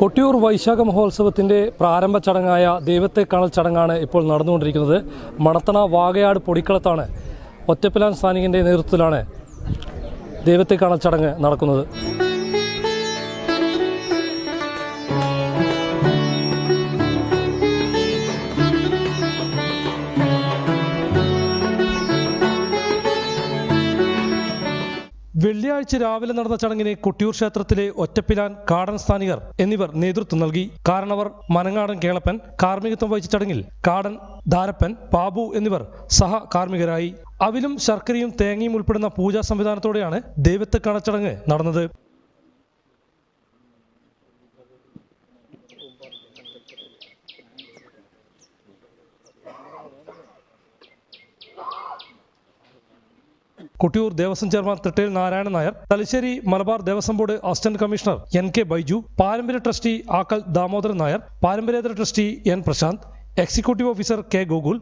കൊട്ടിയൂർ വൈശാഖ മഹോത്സവത്തിന്റെ പ്രാരംഭ ചടങ്ങായ ദൈവത്തെ കാണൽ ചടങ്ങാണ് ഇപ്പോൾ നടന്നുകൊണ്ടിരിക്കുന്നത്. മണത്തണ വാകയാട് പൊടിക്കളത്താണ് ഒറ്റപ്പിലാൻ സ്ഥാനികന്റെ നേതൃത്വത്തിലാണ് ദൈവത്തെ കാണൽ ചടങ്ങ് നടക്കുന്നത്. വെള്ളിയാഴ്ച രാവിലെ നടന്ന ചടങ്ങിന് കൊട്ടിയൂർ ക്ഷേത്രത്തിലെ ഒറ്റപ്പിലാൻ കാടൻ സ്ഥാനികർ എന്നിവർ നേതൃത്വം നൽകി. കാരണവർ മനങ്ങാടൻ കേളപ്പൻ കാർമ്മികത്വം വഹിച്ച ചടങ്ങിൽ കാടൻ ധാരപ്പൻ ബാബു എന്നിവർ സഹ കാർമ്മികരായി. അവിലും ശർക്കരയും തേങ്ങയും ഉൾപ്പെടുന്ന പൂജാ സംവിധാനത്തോടെയാണ് ദൈവത്തെ കാണച്ചടങ്ങ് നടന്നത്. Kottiyoor Devaswom chairman Thrittel Narayanan Nair Thalassery Malabar Devaswom board assistant commissioner N K Baiju പാരമ്പര്യ trustee ആക്കൽ Damodaran Nair പാരമ്പര്യേതര trustee N Prashanth executive officer K Gokul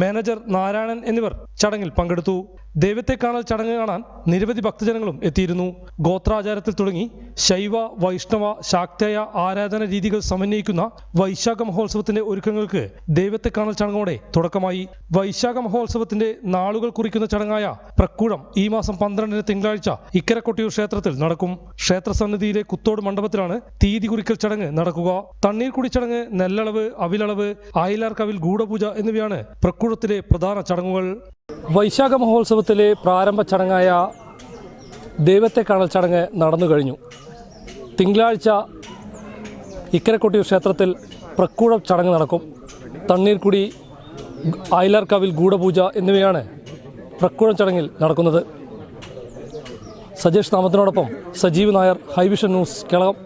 manager Narayanan എന്നിവർ ചടങ്ങിൽ പങ്കെടുത്തു. ദൈവത്തെ കാണൽ ചടങ്ങ് കാണാൻ നിരവധി ഭക്തജനങ്ങളും എത്തിയിരുന്നു. ഗോത്രാചാരത്തിൽ തുടങ്ങി ശൈവ വൈഷ്ണവ ശാക്തേയ ആരാധന രീതികൾ സമന്വയിക്കുന്ന വൈശാഖ മഹോത്സവത്തിന്റെ ഒരുക്കങ്ങൾക്ക് ദൈവത്തെ കാണൽ ചടങ്ങോടെ തുടക്കമായി. വൈശാഖ മഹോത്സവത്തിന്റെ നാളുകൾ കുറിക്കുന്ന ചടങ്ങായ പ്രക്കൂഴം ഈ മാസം പന്ത്രണ്ടിന് തിങ്കളാഴ്ച ഇക്കര കൊട്ടിയൂർ ക്ഷേത്രത്തിൽ നടക്കും. ക്ഷേത്ര സന്നിധിയിലെ കുത്തോട് മണ്ഡപത്തിലാണ് തീയതി കുറിക്കൽ ചടങ്ങ് നടക്കുക. തണ്ണീർ കുടി ചടങ്ങ് നെല്ലളവ് അവിലളവ് ആയിലാർക്കവിൽ ഗൂഢപൂജ എന്നിവയാണ് പ്രക്കൂഴത്തിലെ പ്രധാന ചടങ്ങുകൾ. വൈശാഖ മഹോത്സവത്തിലെ പ്രാരംഭ ചടങ്ങായ ദൈവത്തെ കാണൽ ചടങ്ങ് നടന്നു കഴിഞ്ഞു. തിങ്കളാഴ്ച ഇക്കരക്കൊട്ടിയൂർ ക്ഷേത്രത്തിൽ പ്രക്കൂട ചടങ്ങ് നടക്കും. തണ്ണീർക്കുടി ആയിലാർക്കാവിൽ കവിൽ ഗൂഢപൂജ എന്നിവയാണ് പ്രക്കൂട ചടങ്ങിൽ നടക്കുന്നത്. സജേഷ് നാമത്തിനോടൊപ്പം സജീവ് നായർ ഹൈവിഷൻ ന്യൂസ് കേളകം.